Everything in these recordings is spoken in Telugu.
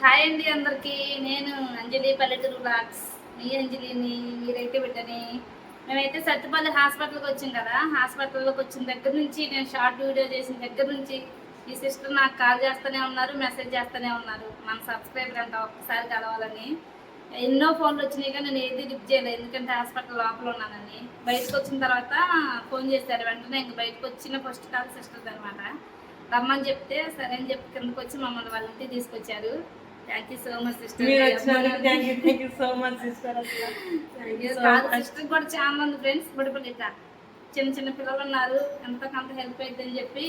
హాయ్ అండి అందరికి. నేను అంజలి పల్లెటూరు బ్లాగ్స్ మీ అంజలిని మీరైతే బిడ్డని మేమైతే సత్తుపల్లి హాస్పిటల్కి వచ్చాం కదా. హాస్పిటల్లోకి వచ్చిన దగ్గర నుంచి నేను షార్ట్ వీడియో చేసిన దగ్గర నుంచి ఈ సిస్టర్ నాకు కాల్ చేస్తూనే ఉన్నారు మెసేజ్ చేస్తూనే ఉన్నారు. మన సబ్స్క్రైబర్ అంట ఒక్కసారి కలవాలని. ఎన్నో ఫోన్లు వచ్చినాయి కానీ నేను ఏది లిఫ్ట్ చేయలేదు. ఎందుకంటే హాస్పిటల్ లోపల ఉన్నానని. బయటకు వచ్చిన తర్వాత ఫోన్ చేశారు. వెంటనే ఇంక బయటకు వచ్చిన ఫస్ట్ కాల్ సిస్టర్ అనమాట రమ్మని చెప్తే సరే అని చెప్పి కిందకు వచ్చి మమ్మల్ని వాళ్ళ ఇంటికి తీసుకొచ్చారు. థ్యాంక్ యూ సో మచ్ మీరు వచ్చినందుకు sister thank you thank you so much sister కూడా చాలా మంది ఫ్రెండ్స్ బుడిపల్లి ఇట్లా చిన్న చిన్న పిల్లలు ఉన్నారు. ఎంతో కొంత హెల్ప్ అవుతుందని చెప్పి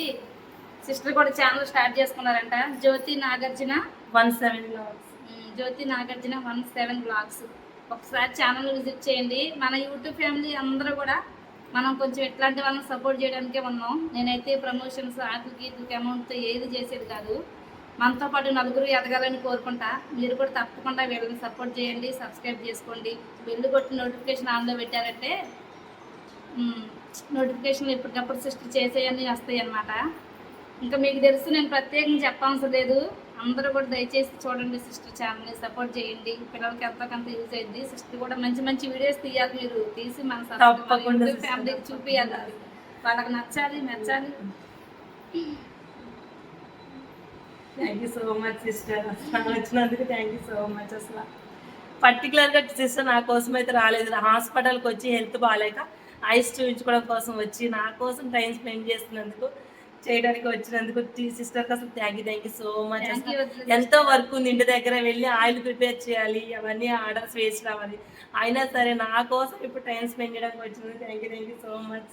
సిస్టర్ కూడా channel start చేసుకున్నారంట. Jyothi Nagarjuna one seven um, Jyothi Nagarjuna one seven blogs ఒకసారి ఛానల్ విజిట్ చేయండి. మన యూట్యూబ్ ఫ్యామిలీ అందరూ కూడా మనం కొంచెం ఇట్లాంటి వాళ్ళని సపోర్ట్ చేయడానికే ఉన్నాం. నేనైతే ప్రమోషన్స్ ఆటలకి వీటికి అమౌంట్తో ఏది చేసేది కాదు. మనతో పాటు నలుగురు ఎదగాలని కోరుకుంటా. మీరు కూడా తప్పకుండా వీళ్ళని సపోర్ట్ చేయండి సబ్స్క్రైబ్ చేసుకోండి. బెల్లు కొట్టి నోటిఫికేషన్ ఆన్లో పెట్టారంటే నోటిఫికేషన్లు ఎప్పటికప్పుడు సిస్టర్ చేసేయన్నీ వస్తాయి అన్నమాట. ఇంకా మీకు తెలుసు నేను ప్రత్యేకంగా చెప్పవసరం లేదు. అందరూ కూడా దయచేసి చూడండి సిస్టర్ ఛానల్ని సపోర్ట్ చేయండి. పిల్లలకి ఎంతో కొంత యూజ్ అయింది సిస్టర్ కూడా మంచి మంచి వీడియోస్ తీయాలి మీరు. తీసి మన. ఫ్యామిలీకి చూపించాలి వాళ్ళకి నచ్చాలి మెచ్చాలి. Thank you so much sister అసలు వచ్చినందుకు థ్యాంక్ యూ సో మచ్ అసలు. పర్టికులర్గా సిస్టర్ నా కోసం అయితే రాలేదు. హాస్పిటల్కి వచ్చి హెల్త్ బాగాలేక ఐస్ చూపించుకోవడం కోసం వచ్చి నా కోసం టైం స్పెండ్ చేస్తున్నందుకు చేయడానికి వచ్చినందుకు సిస్టర్కి అసలు thank you thank you so much ఎంతో వర్క్ ఉంది ఇంటి దగ్గర వెళ్ళి ఆయిల్ ప్రిపేర్ చేయాలి అవన్నీ ఆర్డర్స్ వేసి రావాలి. అయినా సరే నా కోసం ఇప్పుడు టైం స్పెండ్ చేయడానికి వచ్చింది thank you thank you so much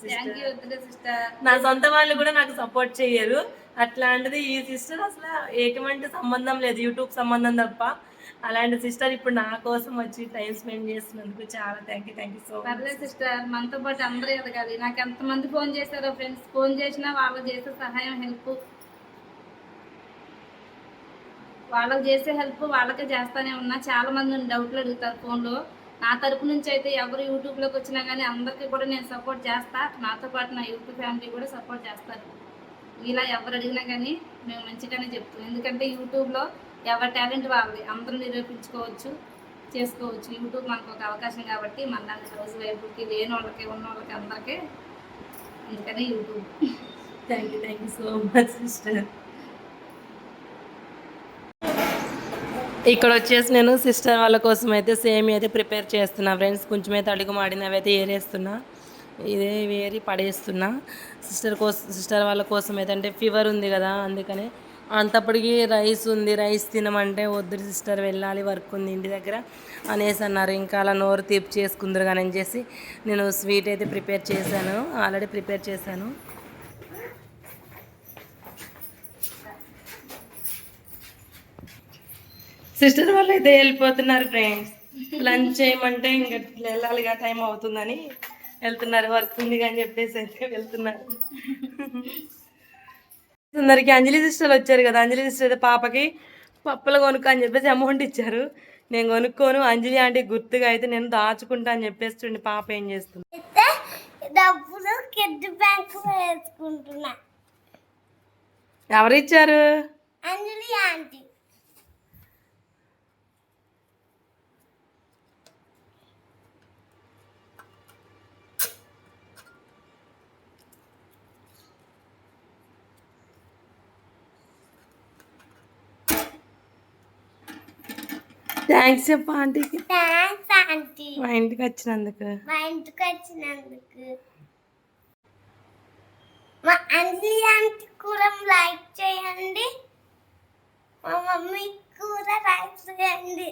sister నా సొంత వాళ్ళు కూడా నాకు సపోర్ట్ చేయరు. అట్లాంటిది ఈ సిస్టర్ అసలు ఎటువంటి సంబంధం లేదు యూట్యూబ్ సంబంధం తప్ప. అలాంటి సిస్టర్ ఇప్పుడు నా కోసం వచ్చి టైం స్పెండ్ చేస్తున్నందుకు చాలా thank you thank you so పర్లేదు సిస్టర్ మనతో పాటు అందరూ ఎదగాలి నాకు ఎంతమంది ఫోన్ చేశారో ఫ్రెండ్స్ ఫోన్ చేసినా వాళ్ళు చేసే సహాయం హెల్ప్ వాళ్ళకి చేసే హెల్ప్ వాళ్ళకే చేస్తానే ఉన్నా. చాలా మంది డౌట్లు అడుగుతారు ఫోన్లో నా తరపు నుంచి అయితే ఎవరు యూట్యూబ్లోకి వచ్చినా కానీ అందరికీ కూడా నేను సపోర్ట్ చేస్తా. నాతో పాటు నా యూట్యూబ్ ఫ్యామిలీ కూడా సపోర్ట్ చేస్తారు. ఇలా ఎవరు అడిగినా కానీ మేము మంచిగానే చెప్తాం. ఎందుకంటే యూట్యూబ్లో ఎవరి టాలెంట్ వాళ్ళది. అందరూ నిరూపించుకోవచ్చు చేసుకోవచ్చు. యూట్యూబ్ మనకు ఒక అవకాశం కాబట్టి మన దాంట్లో హౌస్ వైఫ్కి లేని వాళ్ళకి ఉన్న వాళ్ళకి అందరికీ అందుకనే YouTube. Thank you thank you so much sister ఇక్కడ వచ్చేసి నేను సిస్టర్ వాళ్ళ కోసం అయితే సేమ్ అయితే ప్రిపేర్ చేస్తున్నా. ఫ్రెండ్స్ కొంచెం అయితే అడుగు మాడినవి అయితే ఏరేస్తున్నా. ఇదే వేరి పడేస్తున్నా. సిస్టర్ కోసం సిస్టర్ వాళ్ళ కోసం అయితే అంటే ఫీవర్ ఉంది కదా అందుకనే అంతప్పటికి రైస్ ఉంది రైస్ తినమంటే వద్దు సిస్టర్ వెళ్ళాలి వర్క్ ఉంది ఇంటి దగ్గర అనేసి అన్నారు. ఇంకా అలా నోరు తీపి చేసుకుందరు కానీ అని చేసి నేను స్వీట్ అయితే ప్రిపేర్ చేశాను ఆల్రెడీ ప్రిపేర్ చేశాను. సిస్టర్ వాళ్ళు అయితే వెళ్ళిపోతున్నారు ఫ్రెండ్స్. లంచ్ చేయమంటే ఇంకా వెళ్ళాలిగా టైం అవుతుందని వెళ్తున్నారు వర్క్ ఉంది కానీ చెప్పేసి అయితే వెళ్తున్నారు. సుందరికి అంజలి సిస్టర్ వచ్చారు కదా. అంజలి సిస్టర్ అయితే పాపకి పప్పులు కొనుక్కో అని చెప్పేసి అమౌంట్ ఇచ్చారు. నేను కొనుక్కోను. అంజలి ఆంటీ గుర్తుగా అయితే నేను దాచుకుంటా అని చెప్పేసి చూడండి పాప ఏం చేస్తుంది. డబ్బులు కిడ్ బ్యాంక్ వేసుకుంటున్నా. ఎవరు ఇచ్చారు? అంజలి ఆంటీ. థ్యాంక్స్ చెప్ప ఆంటీకి థ్యాంక్స్ ఆంటీ మా ఇంటికి వచ్చినందుకు. మా ఇంటికి వచ్చినందుకు. మా అంజలి ఆంటీ కూడా లైక్ చేయండి. మా మమ్మీ కూడా లైక్ చేయండి.